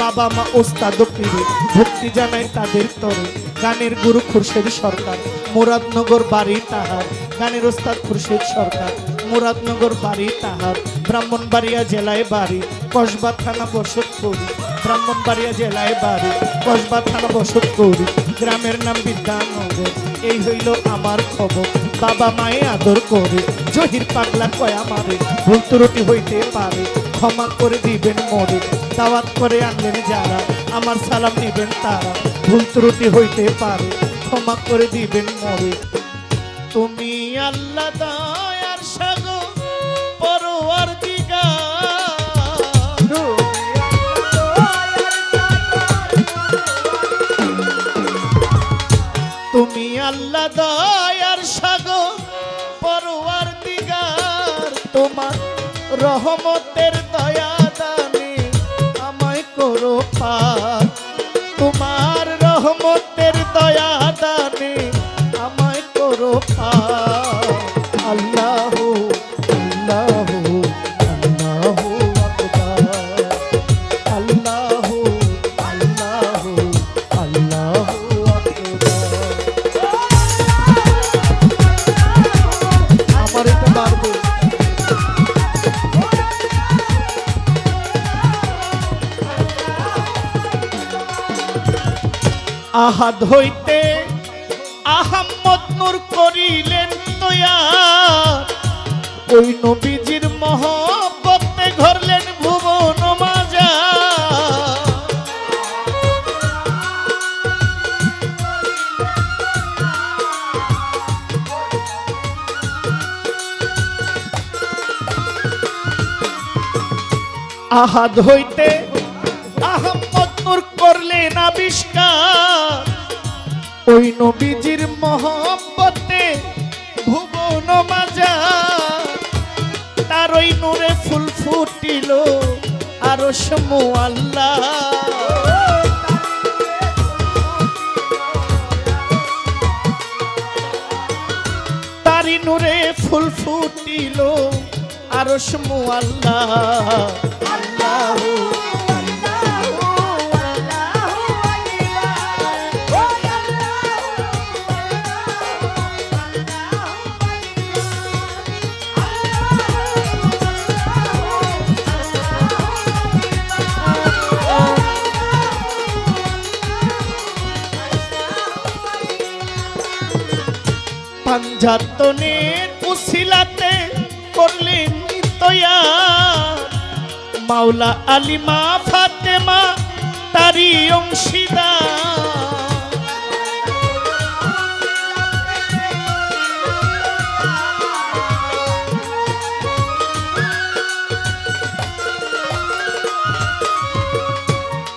বাবা মা ওস্তাদ পীরে, ভক্তি জানাই তাদের তরে। গানের গুরু খুরশেদ সরকার, মুরাদনগর বাড়ি তাহার। গানের ওস্তাদ খুরশেদ সরকার, মুরাদনগর বাড়ি তাহার। ব্রাহ্মণবাড়িয়া জেলায় বাড়ি, কসবা থানা বসত করি ব্রাহ্মণবাড়িয়া জেলায় বাড়ি, কসবা থানা বসত করি গ্রামের নাম বিদ্যানগর, এই হইল আমার খবর। বাবা মায়ে আদর করে। জহির পাগলা কয় আমারে ভুল ত্রুটি হইতে পারে ক্ষমা করে দিবেন মরে দাওয়াত করে আনলেন যারা আমার সালাম নিবেন তারা ভুল ত্রুটি হইতে পারে ক্ষমা করে দিবেন মরে। তুমি আল্লাহ দয়ার সাগর পরোয়ার দিগা তুমি আল্লাহ দয়ার সাগর তোমার রহমতের দয়া দানে আমায় করো পার তোমার রহমতের দয়া দানে আমায় করো পার আল্লাহ আল্লাহ আহাদ হইতে আহাম্মদ নূর করিলেন তৈয়া ওই নবীজির মহব্বতে ঘরলেন ভুবন মাজা আহাদ হইতে নূর করলেন আবিষ্কার। ওই নবীজির মহব্বতে ভুবন মাজা তার ওই নূরে ফুল ফুটিল আরও সমু আল্লাহ তারি নূরে ফুল ফুটিল আরও সমু আল্লাহ পাঞ্জাতনের উসিলাতে করলেন তৈয়া মাওলা আলিমা ফাতেমা তারি অংশীদার।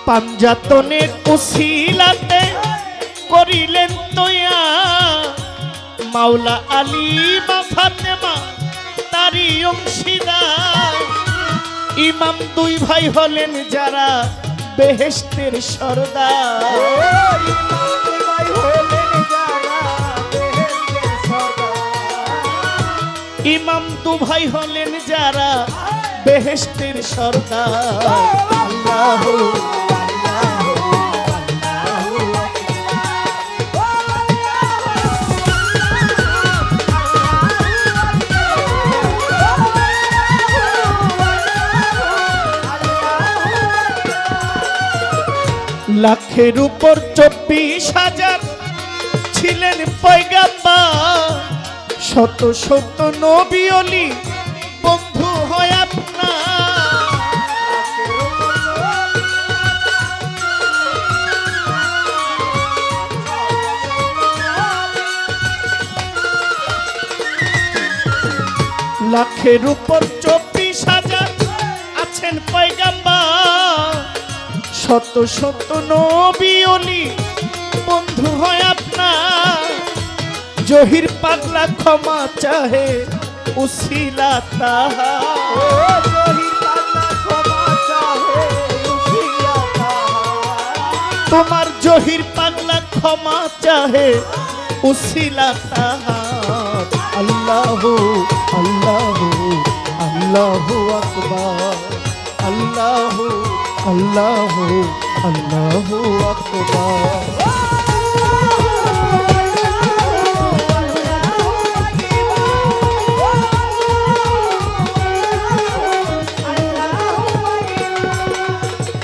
পাঞ্জাতনের উসিলাতে করিলেন তৈয়া মাওলা আলী মা ফাতেমা তারি অংশীদার। ইমাম দুই ভাই হলেন যারা বেহেস্তের সর্দার। ইমাম দু ভাই হলেন যারা বেহেস্তের সর্দার। লাখের উপর চব্বিশ হাজার ছিলেন পয়গাম্বা শত শত নবী বন্ধু হয় আপনার। লাখের উপর চব্বিশ হাজার আছেন পয়গাম্বা শত শত নবী বন্ধু হয় আপনার। জহির পাগলা ক্ষমা চাহে উসিলা তাহা। তোমার জহির পাগলা ক্ষমা চাহে উসিলা তাহার আল্লাহ আল্লাহ আল্লাহ আকবার। আল্লাহ আল্লাহ আল্লাহ আকবার।